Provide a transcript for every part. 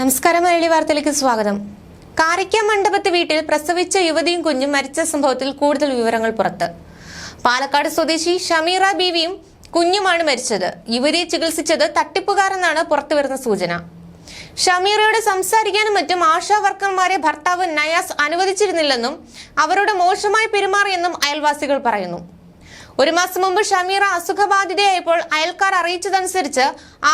നമസ്കാരം മലയാളി വാർത്തയിലേക്ക് സ്വാഗതം. കാരയ്ക്ക മണ്ഡപത്ത് വീട്ടിൽ പ്രസവിച്ച യുവതിയും കുഞ്ഞും മരിച്ച സംഭവത്തിൽ കൂടുതൽ വിവരങ്ങൾ പുറത്ത്. പാലക്കാട് സ്വദേശി ഷമീറ ബീവിയും കുഞ്ഞുമാണ് മരിച്ചത്. യുവതിയെ ചികിത്സിച്ചത് തട്ടിപ്പുകാരെന്നാണ് പുറത്തുവരുന്ന സൂചന. ഷമീറയോട് സംസാരിക്കാനും മറ്റും ആശാ വർക്കർമാരെ ഭർത്താവ് നയാസ് അനുവദിച്ചിരുന്നില്ലെന്നും അവരോട് മോശമായി പെരുമാറിയെന്നും അയൽവാസികൾ പറയുന്നു. ഒരു മാസം മുമ്പ് ഷമീറ അസുഖബാധിതയായപ്പോൾ അയൽക്കാർ അറിയിച്ചതനുസരിച്ച്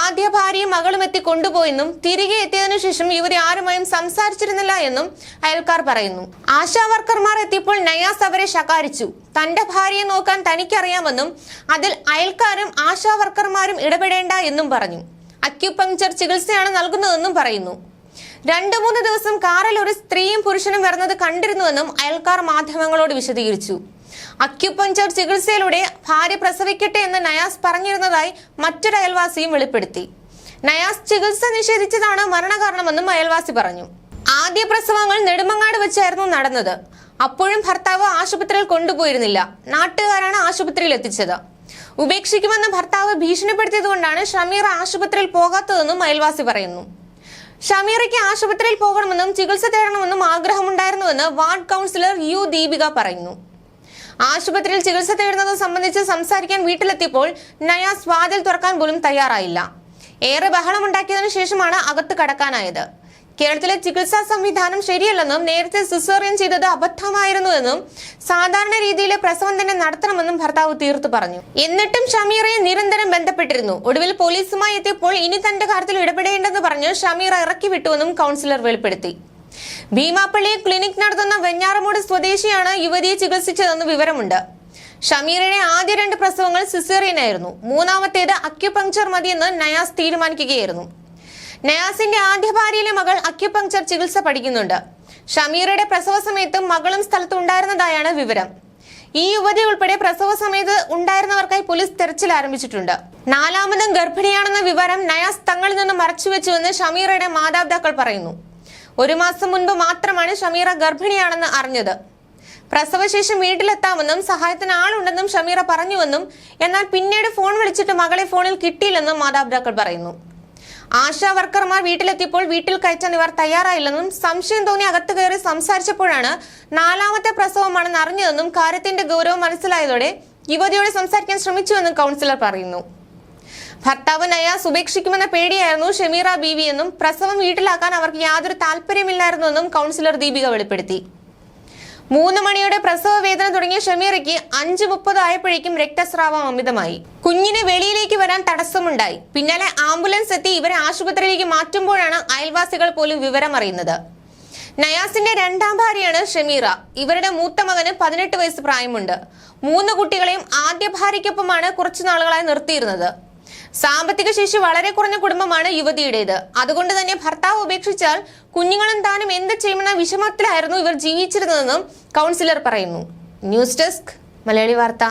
ആദ്യ ഭാര്യയും മകളും എത്തി കൊണ്ടുപോയെന്നും തിരികെ എത്തിയതിനു ശേഷം യുവതി ആരുമായും സംസാരിച്ചിരുന്നില്ല എന്നും അയൽക്കാർ പറയുന്നു. ആശാ വർക്കർമാർ എത്തിയപ്പോൾ നയാസ് അവരെ ശകാരിച്ചു. തന്റെ ഭാര്യയെ നോക്കാൻ തനിക്കറിയാമെന്നും അതിൽ അയൽക്കാരും ആശാ വർക്കർമാരും ഇടപെടേണ്ട എന്നും പറഞ്ഞു. അക്യുപങ്ചർ ചികിത്സയാണ് നൽകുന്നതെന്നും പറയുന്നു. രണ്ടു മൂന്ന് ദിവസം കാറിൽ ഒരു സ്ത്രീയും പുരുഷനും വരുന്നത് കണ്ടിരുന്നുവെന്നും അയൽക്കാർ മാധ്യമങ്ങളോട് വിശദീകരിച്ചു. അക്യുപഞ്ചർ ചികിത്സയിലൂടെ ഭാര്യ പ്രസവിക്കട്ടെ എന്ന് നയാസ് പറഞ്ഞിരുന്നതായി മറ്റൊരു അയൽവാസിയും വെളിപ്പെടുത്തി. നയാസ് ചികിത്സ നിഷേധിച്ചതാണ് മരണകാരണമെന്നും അയൽവാസി പറഞ്ഞു. ആദ്യ പ്രസവങ്ങൾ നെടുമങ്ങാട് വെച്ചായിരുന്നു നടന്നത്. അപ്പോഴും ഭർത്താവ് ആശുപത്രിയിൽ കൊണ്ടുപോയിരുന്നില്ല. നാട്ടുകാരാണ് ആശുപത്രിയിൽ എത്തിച്ചത്. ഉപേക്ഷിക്കുമെന്ന് ഭർത്താവ് ഭീഷണിപ്പെടുത്തിയതുകൊണ്ടാണ് ഷമീർ ആശുപത്രിയിൽ പോകാത്തതെന്നും അയൽവാസി പറയുന്നു. ഷമീറയ്ക്ക് ആശുപത്രിയിൽ പോകണമെന്നും ചികിത്സ തേടണമെന്നും ആഗ്രഹമുണ്ടായിരുന്നുവെന്ന് വാർഡ് കൗൺസിലർ യു ദീപിക പറയുന്നു. ആശുപത്രിയിൽ ചികിത്സ തേടുന്നത് സംബന്ധിച്ച് സംസാരിക്കാൻ വീട്ടിലെത്തിയപ്പോൾ നയാസ് വാതിൽ തുറക്കാൻ പോലും തയ്യാറായില്ല. ഏറെ ബഹളമുണ്ടാക്കിയതിനു ശേഷമാണ് അകത്ത് കടക്കാനായത്. കേരളത്തിലെ ചികിത്സാ സംവിധാനം ശരിയല്ലെന്നും നേരത്തെ സിസേറിയൻ ചെയ്തത് അബദ്ധമായിരുന്നുവെന്നും സാധാരണ രീതിയിലെ പ്രസവം തന്നെ നടത്തണമെന്നും ഭർത്താവ് തീർത്തു പറഞ്ഞു. എന്നിട്ടും ഷമീറയെ നിരന്തരം ബന്ധപ്പെട്ടിരുന്നു. ഒടുവിൽ പോലീസുമായി എത്തിയപ്പോൾ ഇനി തന്റെ കാര്യത്തിൽ ഇടപെടേണ്ടെന്ന് പറഞ്ഞ് ഷമീറ ഇറക്കി വിട്ടുവെന്നും കൗൺസിലർ വെളിപ്പെടുത്തി. ഭീമാപ്പള്ളിയെ ക്ലിനിക് നടത്തുന്ന വെഞ്ഞാറമൂട് സ്വദേശിയാണ് യുവതിയെ ചികിത്സിച്ചതെന്ന് വിവരമുണ്ട്. ഷമീറിന്റെ ആദ്യ രണ്ട് പ്രസവങ്ങൾ സിസേറിയനായിരുന്നു. മൂന്നാമത്തേത് അക്യുപങ്ചർ മതിയെന്ന് നയാസ് തീരുമാനിക്കുകയായിരുന്നു. നയാസിന്റെ ആദ്യ ഭാര്യയിലെ മകൾ അക്യുപങ്ചർ ചികിത്സ പഠിക്കുന്നുണ്ട്. ഷമീറയുടെ പ്രസവ സമയത്ത് മകളും സ്ഥലത്ത് ഉണ്ടായിരുന്നതായാണ് വിവരം. ഈ യുവതി ഉൾപ്പെടെ പ്രസവ സമയത്ത് ഉണ്ടായിരുന്നവർക്കായി പോലീസ് തെരച്ചിൽ ആരംഭിച്ചിട്ടുണ്ട്. നാലാമതും ഗർഭിണിയാണെന്ന വിവരം നയാസ് തങ്ങളിൽ നിന്ന് മറച്ചുവെച്ചുവെന്ന് ഷമീറയുടെ മാതാപിതാക്കൾ പറയുന്നു. ഒരു മാസം മുൻപ് മാത്രമാണ് ഷമീറ ഗർഭിണിയാണെന്ന് അറിഞ്ഞത്. പ്രസവശേഷം വീട്ടിലെത്താമെന്നും സഹായത്തിന് ആളുണ്ടെന്നും ഷമീറ പറഞ്ഞുവെന്നും എന്നാൽ പിന്നീട് ഫോൺ വിളിച്ചിട്ട് മകളെ ഫോണിൽ കിട്ടിയില്ലെന്നും മാതാപിതാക്കൾ പറയുന്നു. ആശാ വർക്കർമാർ വീട്ടിലെത്തിയപ്പോൾ വീട്ടിൽ കയറ്റാൻ ഇവർ തയ്യാറായില്ലെന്നും സംശയം തോന്നി അകത്ത് കയറി സംസാരിച്ചപ്പോഴാണ് നാലാമത്തെ പ്രസവമാണെന്ന് അറിഞ്ഞതെന്നും കാര്യത്തിന്റെ ഗൗരവം മനസ്സിലായതോടെ യുവതിയോട് സംസാരിക്കാൻ ശ്രമിച്ചുവെന്നും കൗൺസിലർ പറയുന്നു. ഭർത്താവ് നയാസ് ഉപേക്ഷിക്കുമെന്ന പേടിയായിരുന്നു ഷമീറ ബീവി എന്നും പ്രസവം വീട്ടിലാക്കാൻ അവർക്ക് യാതൊരു താല്പര്യമില്ലായിരുന്നുവെന്നും കൗൺസിലർ ദീപിക വെളിപ്പെടുത്തി. മൂന്ന് മണിയുടെ പ്രസവ വേദന തുടങ്ങിയ ഷമീറയ്ക്ക് അഞ്ച് മുപ്പത് ആയപ്പോഴേക്കും രക്തസ്രാവം അമിതമായി. കുഞ്ഞിന് വെളിയിലേക്ക് വരാൻ തടസ്സമുണ്ടായി. പിന്നാലെ ആംബുലൻസ് എത്തി ഇവരെ ആശുപത്രിയിലേക്ക് മാറ്റുമ്പോഴാണ് അയൽവാസികൾ പോലും വിവരം അറിയുന്നത് നയാസിന്റെ രണ്ടാം ഭാര്യയാണ് ഷമീറ. ഇവരുടെ മൂത്ത മകന് പതിനെട്ട് വയസ്സ് പ്രായമുണ്ട്. മൂന്ന് കുട്ടികളെയും ആദ്യ ഭാര്യയ്ക്കൊപ്പമാണ് കുറച്ചു നാളുകളായി നിർത്തിയിരുന്നത്. സാമ്പത്തിക ശേഷി വളരെ കുറഞ്ഞ കുടുംബമാണ് യുവതിയുടേത്. അതുകൊണ്ട് തന്നെ ഭർത്താവ് ഉപേക്ഷിച്ചാൽ കുഞ്ഞുങ്ങളും താനും എന്ത് ചെയ്യുമെന്ന വിഷമത്തിലായിരുന്നു ഇവർ ജീവിച്ചിരുന്നതെന്നും കൗൺസിലർ പറയുന്നു. News desk Malayali Vartha.